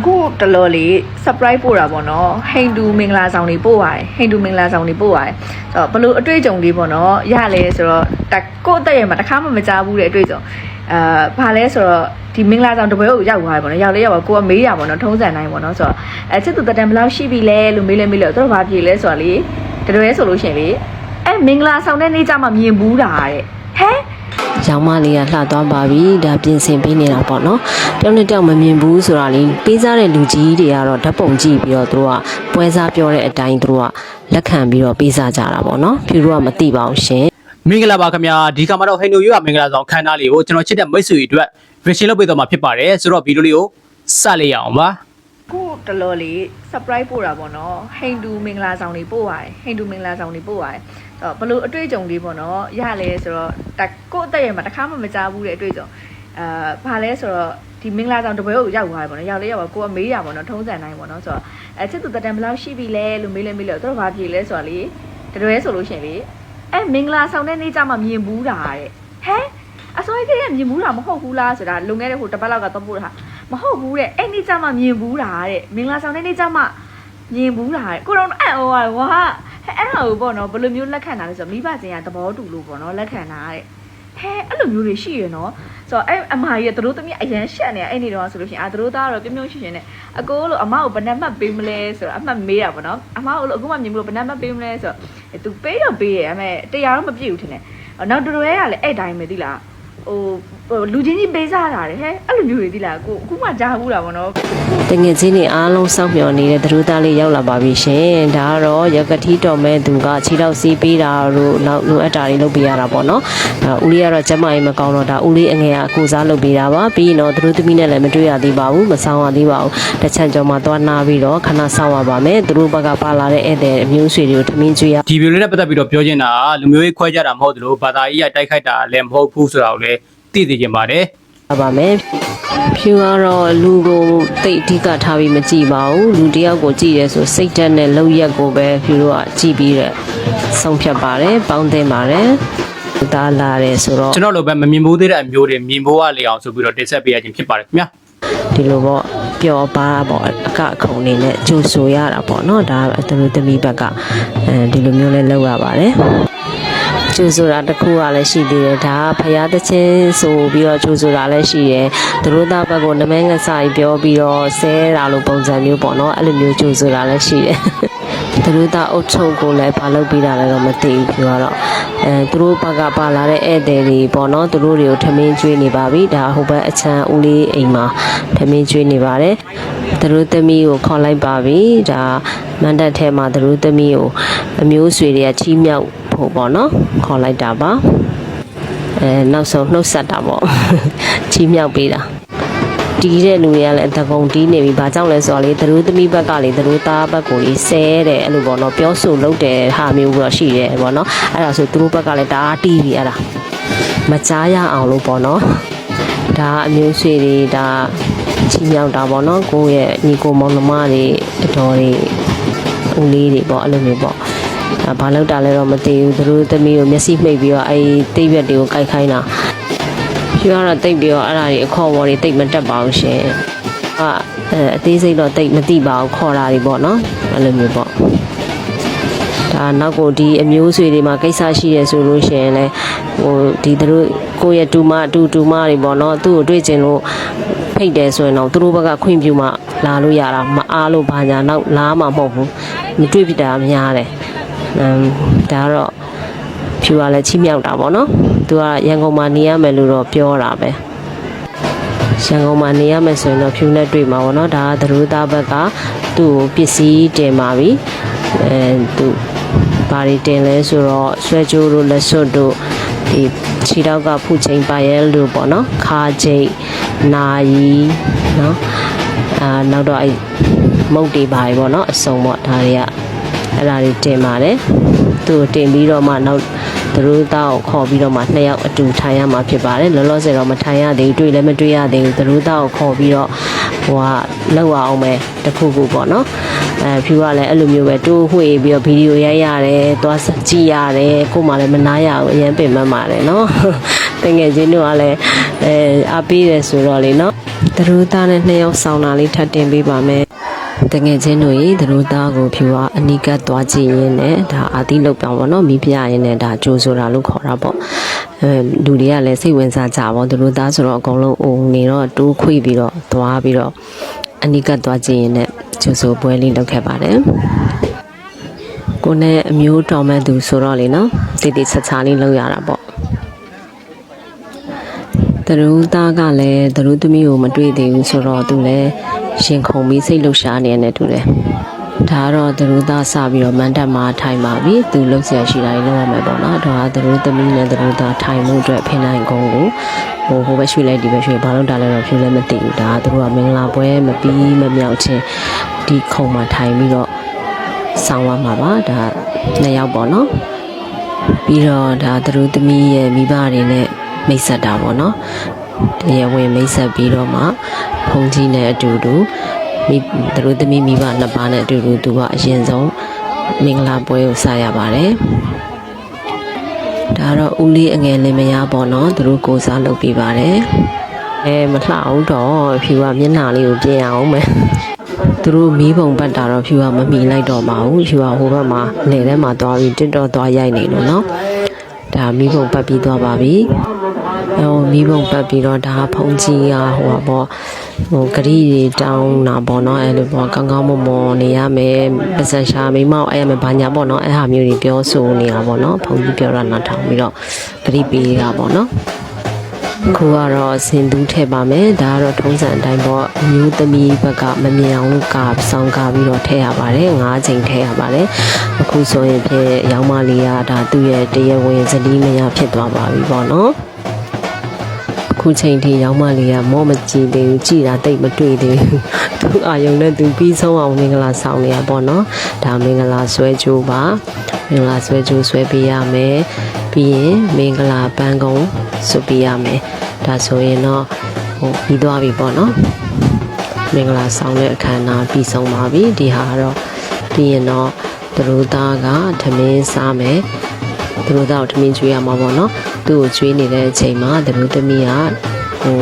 အခုတလော်လေး surprise ပို့တာပေါ့နော်ဟိန္ဒူမင်္ဂလာဆောင်တွေပို့ပါတယ်ဟိန္ဒူမင်္ဂလာဆောင်တွေပို့ပါတယ်ဆိုတော့ဘလို့အတွေ့အကြုံလေးပေါ့နော်ရလဲဆိုတော့တက်ကိုယ့်အသက်ရဲ့မှာတစ်ခါမှမကြားဘူးတဲ့အတွေ့အကြုံအာဘာလဲဆိုတော့ဒီမင်္ဂလာဆောင်တပွဲကိုရောက်သွားတယ်ပေါ့နော်ရောက်လေရောက်ပါကိုကမေးတာပေါ့နော်ထုံးစံတိုင်းပေါ့နော်ဆိုတော့အဲချစ်သူတက်တန်ဘယ်လောက်ရှိပြီလဲလို့မေးလဲမေးလို့သူတို့ဘာပြေလဲဆိုတော့လေတရွဲဆိုလို့ရှရင်လေအဲမင်္ဂလာဆောင်တဲ့နေ့ကျမှမြင်ဘူးတာတဲ့ဟဲ ရောင်မလေးကလှသွားပါပြီဒါပြင်ဆင်ပေးနေတာပေါ့နော်တယောက်နဲ့တယောက်မမြင်ဘူးဆိုတာလေးပေးစားတဲ့လူကြီးတွေကတော့ဓာတ်ပုံကြည့်ပြီးတော့သူတို့ကပွဲစားပြောတဲ့အတိုင်းသူတို့ကလက်ခံပြီးတော့ပေးစားကြတာပေါ့နော်ဖြူတို့ကမသိပါဘူးရှင်မင်္ဂလာပါခင်ဗျာဒီကမှာတော့ဟိန္ဒူရွာမင်္ဂလာဆောင်ခန်းသားလေးကိုကျွန်တော်ချစ်တဲ့မိတ်ဆွေတွေအတွက် vision လုပ်ပေးတော့မှာဖြစ်ပါတယ်ဆိုတော့ဗီဒီယိုလေးကိုစလိုက်ရအောင်ပါ ခုတလော်လေး surprise ပို့တာပေါ့နော်ဟိန္ဒူမင်္ဂလာဆောင်တွေပို့ပါတယ်ဟိန္ဒူမင်္ဂလာဆောင်တွေပို့ပါတယ်အဲ့တော့ဘလို့အတွေ့အကြုံလေးပေါ့နော်ရလဲဆိုတော့တက်ကိုယ့်အသက်ရဲ့မှာတစ်ခါမှမကြားဘူးတဲ့အတွေ့အကြုံအာဘာလဲဆိုတော့ဒီမင်္ဂလာဆောင်တပွဲကိုရောက်သွားတယ်ပေါ့နော်ရောက်လေရောက်ပါကိုကမေးတာပေါ့နော်ထုံးစံတိုင်းပေါ့နော်ဆိုတော့အဲချစ်သူတက်တန်ဘယ်လောက်ရှိပြီလဲလို့မေးလဲမေးလို့သူတို့ဘာပြေလဲဆိုတော့လေတရွဲဆိုလို့ရှရင်လေအဲမင်္ဂလာဆောင်တဲ့နေ့ကျမှမြင်ဘူးတာတဲ့ဟဲအစိုးရကမြင်ဘူးတာမဟုတ်ဘူးလားဆိုတာလုံခဲ့တဲ့ဟိုတစ်ပတ်လောက်ကသွားပို့တာ မဟုတ်ဘူးတဲ့အဲ့နေ့ကျမှမြင်ဘူးတာတဲ့မင်္ဂလာဆောင်တဲ့နေ့ကျမှမြင်ဘူးတာတဲ့ကိုတော့အဲ့ဟိုဟာဝါအဲ့ဒါကိုပေါ့နော်ဘယ်လိုမျိုးလက်ခံတာလဲဆိုတော့မိဘချင်းကသဘောတူလို့ပေါ့နော်လက်ခံတာတဲ့ဟဲအဲ့လိုမျိုးတွေရှိရနော်ဆိုတော့အဲ့အမကြီးကသူတို့သမီးအရန်ရှက်နေအဲ့နေတော့ဆိုလို့ရှိရင်အာသူတို့သားကတော့ပြုံးပြုံးရှင်ရှင်နဲ့အကိုလို့အမကိုဘယ်နှမှတ်ပေးမလဲဆိုတော့အမှတ်မေးတာပေါ့နော်အမကိုလို့အခုမှမြင်မလို့ဘယ်နှမှတ်ပေးမလဲဆိုတော့သူပေးတော့ပေးရဲ့အမေတရားတော့မပြည့်ဘူးထင်တယ်နောက်တူတူရဲကလည်းအဲ့တိုင်းပဲသိလားဟို ဟိုလူချင်းကြီးပေးစားတာတယ်ဟဲ့အဲ့လိုမျိုးတွေသိလားကိုအခုမှကြားဘူးတာပေါ့နော်တငယ်ချင်းတွေအားလုံးစောင့်မျှော်နေတဲ့သတို့သားလေးရောက်လာပါပြီရှင်ဒါကတော့ရကတိတော်မဲ့သူကခြေထောက်စီးပေးတာတို့နောက်လိုအပ်တာတွေလုပ်ပေးရတာပေါ့နော်ဒါဦးလေးကတော့ကျမကြီးမကောင်းတော့ဒါဦးလေးအငယ်ကအကူစားလုပ်ပေးတာပါပြီးရင်တော့သတို့သမီးနဲ့လည်းမတွေ့ရသေးပါဘူးမဆောင်ရသေးပါဘူးတစ်ချမ်းကျော်မှာသွားနာပြီးတော့ခဏဆောင်ရပါမယ်သူတို့ဘက်ကပါလာတဲ့ဧည့်သည်အမျိုးဆွေတွေကိုထမင်းကျွေးရဒီဗီဒီယိုလေးနဲ့ပတ်သက်ပြီးတော့ပြောချင်တာကလူမျိုးရေးခွဲကြတာမဟုတ်သလိုဘာသာရေးအတိုက်ခိုက်တာလည်းမဟုတ်ဘူးဆိုတာကိုလည်း သိသိချင်ပါတယ်ပါမယ်ဖြူကတော့လူကိုတိတ်အဓိကထားပြီးမကြည့်ပါဘူးလူတစ်ယောက်ကိုကြည့်ရဲဆိုစိတ်ဓာတ်နဲ့လောက်ရက်ကိုပဲဖြူတို့ကကြည့်ပြီးတဲ့ဆုံးဖြတ်ပါတယ်ပေါင်းသင်းပါတယ်ဒါလာတယ်ဆိုတော့ကျွန်တော်လိုပဲမမြင်ဘူးသေးတဲ့အမျိုးတွေမြင်ဖို့ရလေအောင်ဆိုပြီးတော့တင်ဆက်ပေးရခြင်းဖြစ်ပါတယ်ခင်ဗျာဒီလိုပေါ့ပျော်ပါပေါ့အကအခုံနေနဲ့ကြိုဆိုရတာပေါ့နော်ဒါသူတို့သမီးဘက်ကအဲဒီလိုမျိုးလဲလုပ်ရပါတယ် ကျူဆိုတာတစ်ခုကလည်းရှိသေးတယ်ဒါကဖရာသချင်းဆိုပြီးတော့ကျူဆိုတာလည်းရှိတယ်သူတို့သားဘက်ကိုနမငဆိုင်ပြောပြီးတော့ဆဲတာလို့ပုံစံမျိုးပေါ့နော်အဲ့လိုမျိုးကျူဆိုတာလည်းရှိတယ် သူတို့သားအုတ်ချုပ်ကိုလည်းဘာလုပ်ပြီးတာလဲတော့မသိဘူးပြောတော့အဲသူတို့ဘက်ကပါလာတဲ့ဧည့်သည်တွေပေါ့နော်သူတို့တွေကိုထမင်းကျွေးနေပါပြီဒါဟိုဘက်အချမ်းဦးလေးအိမ်မှာထမင်းကျွေးနေပါတယ်သူတို့သမီးကိုခေါ်လိုက်ပါပြီဒါမန္တထဲမှာသူတို့သမီးကိုအမျိုးဆွေတွေကချီးမြှောက်ဖို့ပေါ့နော်ခေါ်လိုက်တာပါအဲနောက်ဆုံးနှုတ်ဆက်တာပေါ့ချီးမြှောက်ပေးတာ တီးတဲ့လူတွေကလည်းအတကုံတီးနေပြီ။ဘာကြောင့်လဲဆိုတော့လေသတို့သမီးဘက်ကလေသတို့သားဘက်ကိုလေဆဲတယ်အဲ့လိုပေါ့နော်ပြောဆိုလုပ်တယ်ဟာမျိုးတော့ရှိတယ်ပေါ့နော်။အဲ့ဒါဆိုသူတို့ဘက်ကလည်းတအားတီးပြီအဲ့ဒါမကြားရအောင်လို့ပေါ့နော်။ဒါအမျိုးဆွေတွေဒါချီမြောက်တာပေါ့နော်ကိုယ့်ရဲ့ညီကိုမောင်နှမတွေအတော်တွေဦးလေးတွေပေါ့အဲ့လိုမျိုးပေါ့။ဒါဘာလို့တာလဲတော့မသိဘူးသူတို့သမီးကိုမျက်စိမှိတ်ပြီးတော့အဲ့ဒီတိတ်ရွက်တွေကိုကြိုက်ခိုင်းတာ ပြောတော့တိတ်ပြီးတော့အဲ့ဒါတွေအခေါ်အဝေါ်တွေတိတ်မတက်ပါဘူးရှင်။အာအဲအသေးစိတ်တော့တိတ်မသိပါဘူးခေါ်တာတွေပေါ့နော်အဲ့လိုမျိုးပေါ့ဒါနောက်ကိုဒီအမျိုးဆွေတွေမှာကိစ္စရှိရဆိုလို့ရှိရင်လည်းဟိုဒီသူတို့ကိုယ့်ရဲ့တူမအတူတူမတွေပေါ့နော်သူ့ကိုတွေ့ကျင်လို့ဖိတ်တယ်ဆိုရင်တော့သူတို့ဘက်ကခွင့်ပြုမှလာလို့ရတာမအားလို့ဘာညာနောက်လားမှမဟုတ်ဘူးမတွေ့ဖြစ်တာများတယ်အမ်ဒါကတော့ဖြူကလည်းချိမြောက်တာပေါ့နော် သူကရန်ကုန်မှာနေရမယ်လို့တော့ပြောတာပဲရန်ကုန်မှာနေရမယ်ဆိုရင်တော့ဖြူနဲ့တွေ့မှာပေါ့နော်ဒါကသရိုးသားဘက်ကသူ့ကိုပစ္စည်းတင်ပါပြီအဲသူဘာတွေတင်လဲဆိုတော့ဆွဲကြိုးတို့လက်စွပ်တို့ဒီခြေထောက်ကဖူချိန်ပါရဲလို့ပေါ့နော်ခါချိန်နာယီနော်အာနောက်တော့အဲ့မုတ်တွေပါပြီပေါ့နော်အစုံပေါ့ဒါတွေကအဲ့ဒါတွေတင်ပါတယ်သူ့ကိုတင်ပြီးတော့မှနောက် သူတို့သားကိုခေါ်ပြီးတော့မှနှစ်ယောက်အတူထိုင်ရမှာဖြစ်ပါတယ်လောလောဆယ်တော့မထိုင်ရသေးဘူးတွေ့လည်းမတွေ့ရသေးဘူးသူတို့သားကိုခေါ်ပြီးတော့ဟိုကလောက်အောင်မယ်တခုခုပေါ့နော်အဲဖြူကလည်းအဲ့လိုမျိုးပဲတိုးဝှေ့ပြီးတော့ဗီဒီယိုရိုက်ရတယ်သွားကြည့်ရတယ်ကို့မှလည်းမနာရဘူးအရင်ပင်ပန်းပါတယ်နော်တကယ်ချင်းတို့ကလည်းအဲအားပေးတယ်ဆိုတော့လေနော်သူတို့သားနဲ့နှစ်ယောက်ဆောင်တာလေးထပ်တင်ပေးပါမယ် တငယ်ချင်းတို့ရေသူတို့သားကိုဖြူကအနိကတ်သွားကြည့်ရင်းနဲ့ဒါအာတိလောက်ပြောင်းပေါ့နော်မိဖုရားရင်းနဲ့ဒါကြိုးဆိုတာလို့ခေါ်တာပေါ့အဲလူတွေကလည်းစိတ်ဝင်စားကြပါသူတို့သားဆိုတော့အကုန်လုံးအုံနေတော့တိုးခွေပြီးတော့သွားပြီးတော့အနိကတ်သွားကြည့်ရင်းနဲ့ကြိုးဆိုပွဲလေးလုပ်ခဲ့ပါတယ်ကိုနဲ့အမျိုးတော်မဲ့သူဆိုတော့လေနော်တိတိဆက်ချာလေးလုပ်ရတာပေါ့ သူတို့သားကလည်းသူတို့သမီးကိုမတွေ့သေးဘူးဆိုတော့သူလည်းရှင်ခုန်ပြီးစိတ်လှုပ်ရှားနေတယ်တူတယ်ဒါကတော့သူတို့သားစပြီးတော့မန်တက်မှာထိုင်ပါပြီသူလှုပ်ရှားရှိတာကြီးလုပ်ရမယ်ပေါ့နော်ဒါကသူတို့သမီးနဲ့သူတို့သားထိုင်မှုအတွက်ဖိနိုင်ကုန်းကိုဟိုဟိုပဲရွှေ့လိုက်ဒီပဲရွှေ့ဘာလို့တာလဲတော့ဖြူလည်းမသိဘူးဒါကသူတို့ကမင်္ဂလာပွဲမပြီးမမြောက်ချင်းဒီခုံမှာထိုင်ပြီးတော့ဆောင်းရမှာပါဒါနှစ်ယောက်ပေါ့နော်ပြီးတော့ဒါသူတို့သမီးရဲ့မိဘတွေနဲ့ မိတ်ဆက်တာပေါ့နော်တရားဝင်မိတ်ဆက်ပြီးတော့မှဖုန်ကြီးနဲ့အတူတူမိသူတို့သမီးမိဘနှစ်ပါးနဲ့အတူတူသူကအရင်ဆုံးမင်္ဂလာပွဲကိုစရပါတယ်ဒါတော့ဦးလေးအငယ်လင်မယားပေါ့နော်သူတို့ကိုစားလုပ်ပြီးပါတယ်အဲမလှအောင်တော့ဖြူကမျက်နှာလေးကိုပြင်အောင်မယ်သူတို့မီးပုံပတ်တာတော့ဖြူကမမီလိုက်တော့ပါဘူးဖြူကဟိုဘက်မှာလေထဲမှာသွားပြီးတစ်တော့သွားရိုက်နေလို့နော် ဒါမီးပုံပတ်ပြီးသွားပါပြီအဲဟိုမီးပုံပတ်ပြီးတော့ဒါဖုန်ကြီးကဟိုပါပေါ့ဟိုဂရီတွေတောင်းတာပေါ့နော်အဲလိုပေါ့ကောင်းကောင်းမွန်မွန်နေရမယ်ပါဇက်ရှာမိမောက်အဲရမယ်ဘာညာပေါ့နော်အဲဟာမျိုးတွေပြောဆိုနေတာပေါ့နော်ဖုန်ကြီးပြောတာနားထောင်ပြီးတော့ဂရီပေးတာပေါ့နော် ခုကတော့စင်သူထည့်ပါမယ်ဒါကတော့ထုံးစံအတိုင်းပေါ့အမျိုးသမီးဘက်ကမမြင်အောင်လို့ကာဆောင်းကာပြီးတော့ထည့်ရပါတယ်၅ချိန်ထည့်ရပါတယ်အခုဆိုရင်ဖြင့်ရောင်းမလေးကဒါသူ့ရဲ့တရားဝင်ဇနီးမယားဖြစ်သွားပါပြီပေါ့နော်အ ခုချိန်ထိရောင်းမလေးကမော့မကြည့်သေးဘူးကြည်တာတိတ်မတွေ့သေးဘူးသူအာယုံနဲ့သူပြီးဆုံးအောင်မင်္ဂလာဆောင်နေရပေါ့နော်ဒါမင်္ဂလာဆွဲကြိုးပါမင်္ဂလာဆွဲကြိုးဆွဲပေးရမယ်ပြီးရင်မင်္ဂလာပန်းကုံဆွပေးရမယ်ဒါဆိုရင်တော့ဟိုပြီးသွားပြီပေါ့နော်မင်္ဂလာဆောင်တဲ့အခမ်းအနားပြီးဆုံးပါပြီဒီဟာကတော့ပြီးရင်တော့သူတို့သားကသမင်းစားမယ် သူတို့တော့ထမင်းကျွေးရမှာပေါ့နော်သူ့ကိုကျွေးနေတဲ့အချိန်မှာသူတို့သမီးကဟို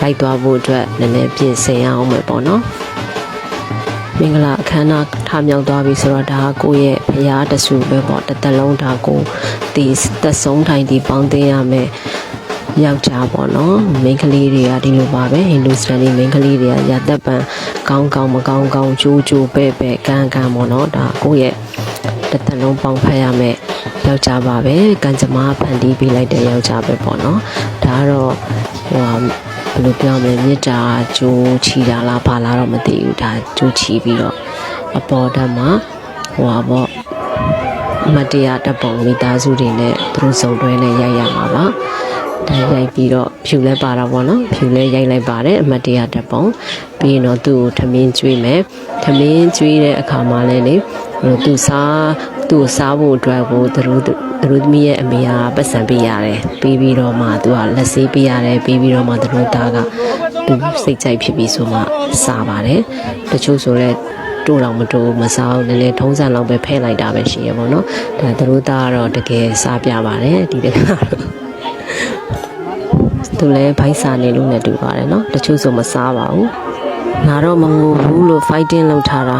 လိုက်သွားဖို့အတွက်နည်းနည်းပြင်ဆင်ရအောင်မယ်ပေါ့နော်မင်္ဂလာအခမ်းအနားထားမြောက်သွားပြီဆိုတော့ဒါကကိုယ့်ရဲ့ဖရားတဆူပဲပေါ့တစ်သက်လုံးဒါကိုဒီသက်ဆုံးထိုင်ဒီပေါင်းသိရမယ်ယောက်ျားပေါ့နော်မိန်းကလေးတွေကဒီလိုပါပဲဟိန္ဒူစတန်ဒီမိန်းကလေးတွေကရသက်ပံကောင်းကောင်းမကောင်းကောင်းကြိုးကြိုးပဲ့ပဲ့ကန်းကန်းပေါ့နော်ဒါကိုယ့်ရဲ့ တစ်သက်လုံးပေါင်းဖက်ရမယ်ယောက်ျားပါပဲကံကြမ္မာဖန်တီးပေးလိုက်တဲ့ယောက်ျားပဲပေါ့နော်ဒါကတော့ဟိုဟာဘယ်လိုပြောမလဲမေတ္တာကြိုးချီတာလားဘာလားတော့မသိဘူးဒါကြိုးချီပြီးတော့အပေါ်ဓာတ်မှာဟိုဟာပေါ့အမတ်တရားတပ်ပုံမိသားစုတွေနဲ့သူတို့စုံတွဲနဲ့ရိုက်ရမှာပါ။ဒါရိုက်ပြီးတော့ဖြူလဲပါတာပေါ့နော်။ဖြူလဲရိုက်လိုက်ပါတယ်အမတ်တရားတပ်ပုံပြီးရင်တော့သူ့ကိုထမင်းကျွေးမယ်။ထမင်းကျွေးတဲ့အခါမှာလည်းလေဟို သူစားသူ့ကိုစားဖို့အတွက်ကိုသူတို့သူတို့သမီးရဲ့အမေကပတ်စံပေးရတယ်။ပြီးပြီးတော့မှသူကလက်ဆေးပေးရတယ်ပြီးပြီးတော့မှသူတို့သားကသူစိတ်ကြိုက်ဖြစ်ပြီးဆိုမှစားပါတယ်။တချို့ဆိုလဲတိုးတော့မတိုးမစားဘူးနည်းနည်းထုံးစံလောက်ပဲဖဲလိုက်တာပဲရှိရပါတော့။ဒါသူတို့သားကတော့တကယ်စားပြပါတယ်ဒီတကတော့သူလည်းဘိုက်စားနေလို့လည်းတူပါတယ်နော်။တချို့ဆိုမစားပါဘူး။ငါတော့မငိုဘူးလို့ fighting လုပ်ထားတာ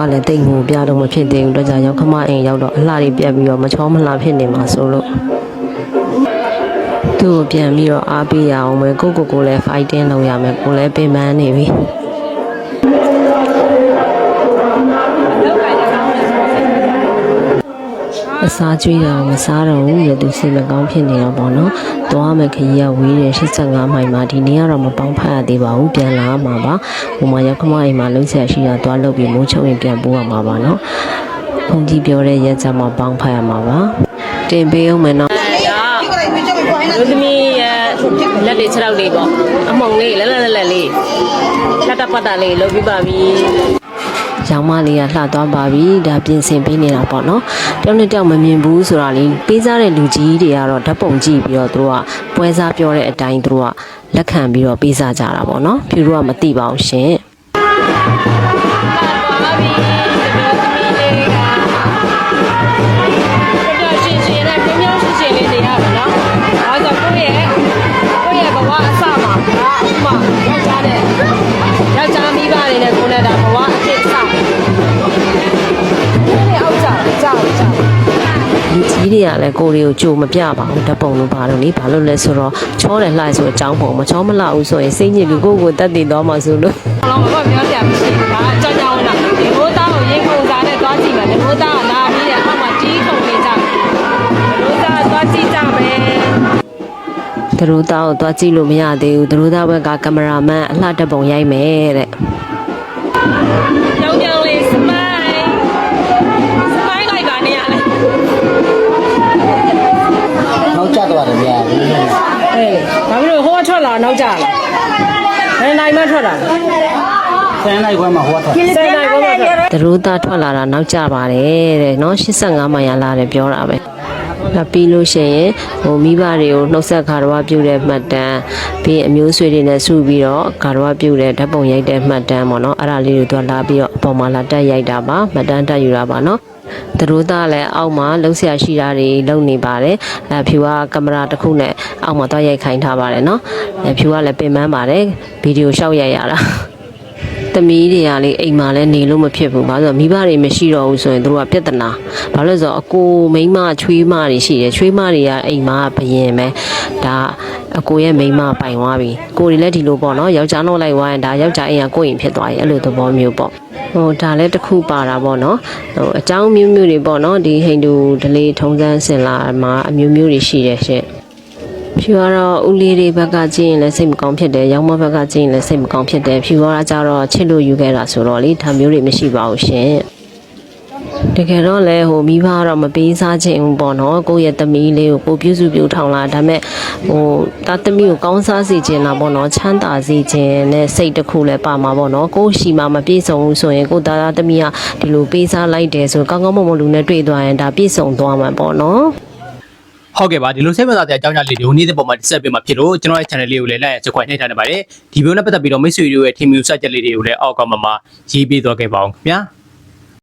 ကိုကလည်းတိတ်ငိုပြတော့မဖြစ်သေးဘူးတော့ကြာရောက်ခမအိမ်ရောက်တော့အလှတွေပြက်ပြီးတော့မချောမလှဖြစ်နေမှာဆိုလို့သူ့ကိုပြန်ပြီးတော့အားပေးရအောင်ပဲကိုကိုကိုလည်း fighting လုပ်ရမယ်ကိုလည်းပင်ပန်းနေပြီ အစားကျွေးရအောင်မစားတော့ဘူးလေသူစိတ်မကောင်းဖြစ်နေတော့ပေါ့နော်။သွားမယ်ခရီးကဝေးတယ်85မိုင်မှာဒီနေ့ကတော့မပေါင်းဖက်ရသေးပါဘူးပြန်လာမှာပါ။ဟိုမှာရောက်ခမအိမ်မှာလုံးဆက်ရှိတာသွားလုပ်ပြီးမိုးချုံရင်ပြန်ပို့ရမှာပါနော်။ဘုန်းကြီးပြောတဲ့ရက်ကြမှာပေါင်းဖက်ရမှာပါ။တင်ပေးအောင်မယ်နော်လူသမီးရဲ့လက်တွေခြေထောက်တွေပေါ့အမုံလေးလက်လက်လက်လက်လေးလက်တပတ်တာလေးလုပ်ပြီးပါပြီ ရောင်မလေးကလှသွားပါပြီဒါပြင်ဆင်ပေးနေတာပေါ့နော်တယောက်နဲ့တယောက်မမြင်ဘူးဆိုတာလေးပေးစားတဲ့လူကြီးတွေကတော့ဓာတ်ပုံကြည့်ပြီးတော့သူတို့ကပွဲစားပြောတဲ့အတိုင်းသူတို့ကလက်ခံပြီးတော့ပေးစားကြတာပေါ့နော်ဖြူတို့ကမသိပါဘူးရှင် တွေကလည်းကိုရီကိုကြိုမပြပါဘူးဓာတ်ပုံလို့ပါတော့လေဘာလို့လဲဆိုတော့ချောတယ်လှဆိုအကြောင်းပုံမချောမလှဘူးဆိုရင်စိတ်ညစ်ပြီးကိုယ့်ကိုယ်တက်တည်သွားမှဆိုလို့လုံးဝပြောပြမရှိဘူးဒါအကြောင်းကြောင်းလားဒီဘိုးသားကိုရင်ခုန်စားနဲ့သွားကြည့်မယ်ဒီဘိုးသားကလာပြီးတဲ့အောက်မှာကြီးခုန်နေကြတယ်ဒီဘိုးသားသွားကြည့်ကြမယ်သူတို့သားကိုသွားကြည့်လို့မရသေးဘူးသူတို့သားဘက်ကကင်မရာမန်အလှတက်ပုံရိုက်မယ်တဲ့ ကထွက်လာနောက်ကြလားဘယ်နိုင်မှထွက်လာလဲဆန်းလိုက်ခွဲမှာဟိုကထွက်စနေနိုင်ကောထွက်သူတို့သားထွက်လာတာနောက်ကျပါတယ်တဲ့နော်85မိုင်ရလာတယ်ပြောတာပဲဒါပြီးလို့ရှိရင်ဟိုမိဘတွေကိုနှုတ်ဆက်ခါတော်ပြုတဲ့မှတ်တမ်းပြီးရင်အမျိုးဆွေတွေနဲ့စုပြီးတော့ခါတော်ပြုတဲ့ဓာတ်ပုံရိုက်တဲ့မှတ်တမ်းပေါ့နော်အဲ့ဒါလေးတွေသူကလာပြီးတော့အပေါ်မှာလာတက်ရိုက်တာပါမှတ်တမ်းတက်ယူတာပါနော်သူတို့သားလည်းအောက်မှာလုံးဆရာရှိတာတွေလုပ်နေပါတယ်အဲဖြူကကင်မရာတစ်ခုနဲ့ အောက်မှာသွားရိုက်ခိုင်းထားပါတယ်နော်အဲဖြူကလည်းပင်ပန်းပါတယ်ဗီဒီယိုရှောက်ရိုက်ရတာ သမီးတွေကလေအိမ်မှာလည်းနေလို့မဖြစ်ဘူး။ဘာလို့လဲဆိုတော့မိဘတွေမရှိတော့ဘူးဆိုရင်တို့ကပြဿနာ။ဘာလို့လဲဆိုတော့အကိုမိန်းမချွေးမတွေရှိတယ်။ချွေးမတွေကအိမ်မှာဘယင်ပဲ။ဒါအကိုရဲ့မိန်းမပိုင်သွားပြီ။ကိုတွေလည်းဒီလိုပေါ့နော်။ယောက်ျားနှုတ်လိုက်သွားရင်ဒါယောက်ျားအိမ်ကကိုယ့်အိမ်ဖြစ်သွားရင်အဲ့လိုသဘောမျိုးပေါ့။ဟိုဒါလည်းတစ်ခုပါတာပေါ့နော်။ဟိုအเจ้าမျိုးမျိုးတွေပေါ့နော်။ဒီဟိန္ဒူဒလေးထုံစမ်းစင်လာမှာအမျိုးမျိုးတွေရှိတယ်ရှင့်။ ဖြူကတော့ဦးလေးတွေဘက်ကကြည့်ရင်လည်းစိတ်မကောင်းဖြစ်တယ်ရောင်းမဘက်ကကြည့်ရင်လည်းစိတ်မကောင်းဖြစ်တယ်ဖြူကကြတော့ချစ်လို့ယူခဲ့တာဆိုတော့လေဒါမျိုးတွေမရှိပါဘူးရှင်တကယ်တော့လေဟိုမိဘကတော့မပေးစားခြင်းဘူးပေါ့နော်ကိုယ့်ရဲ့သမီးလေးကိုကိုပြုစုပြုထောင်လာဒါပေမဲ့ဟိုတာသမီးကိုကောင်းစားစေခြင်းလားပေါ့နော်ချမ်းသာစေခြင်းနဲ့စိတ်တစ်ခုလည်းပါမှာပေါ့နော်ကိုယ့်ရှိမှမပြည့်စုံဘူးဆိုရင်ကိုယ့်သားသားသမီးကဒီလိုပေးစားလိုက်တယ်ဆိုကောင်းကောင်းမွန်မွန်လူနဲ့တွေ့သွားရင်ဒါပြည့်စုံသွားမှာပေါ့နော် ဟုတ်ကဲ့ပါဒီလိုစိတ်ဝင်စားတဲ့အကြောင်းအရာလေးတွေကိုနေ့စဉ်ပုံမှာတစ်ဆက်ပေးမှာဖြစ်လို့ကျွန်တော်ရဲ့ channel လေးကိုလည်း like ရစခွင့်နှိပ်ထားနေပါတယ်ဒီဗီဒီယိုနဲ့ပတ်သက်ပြီးတော့မိတ်ဆွေတို့ရဲ့ team view စချက်လေးတွေကိုလည်းအောက်ကမှမှာရေးပေးသွားခဲ့ပါအောင်ခင်ဗျာ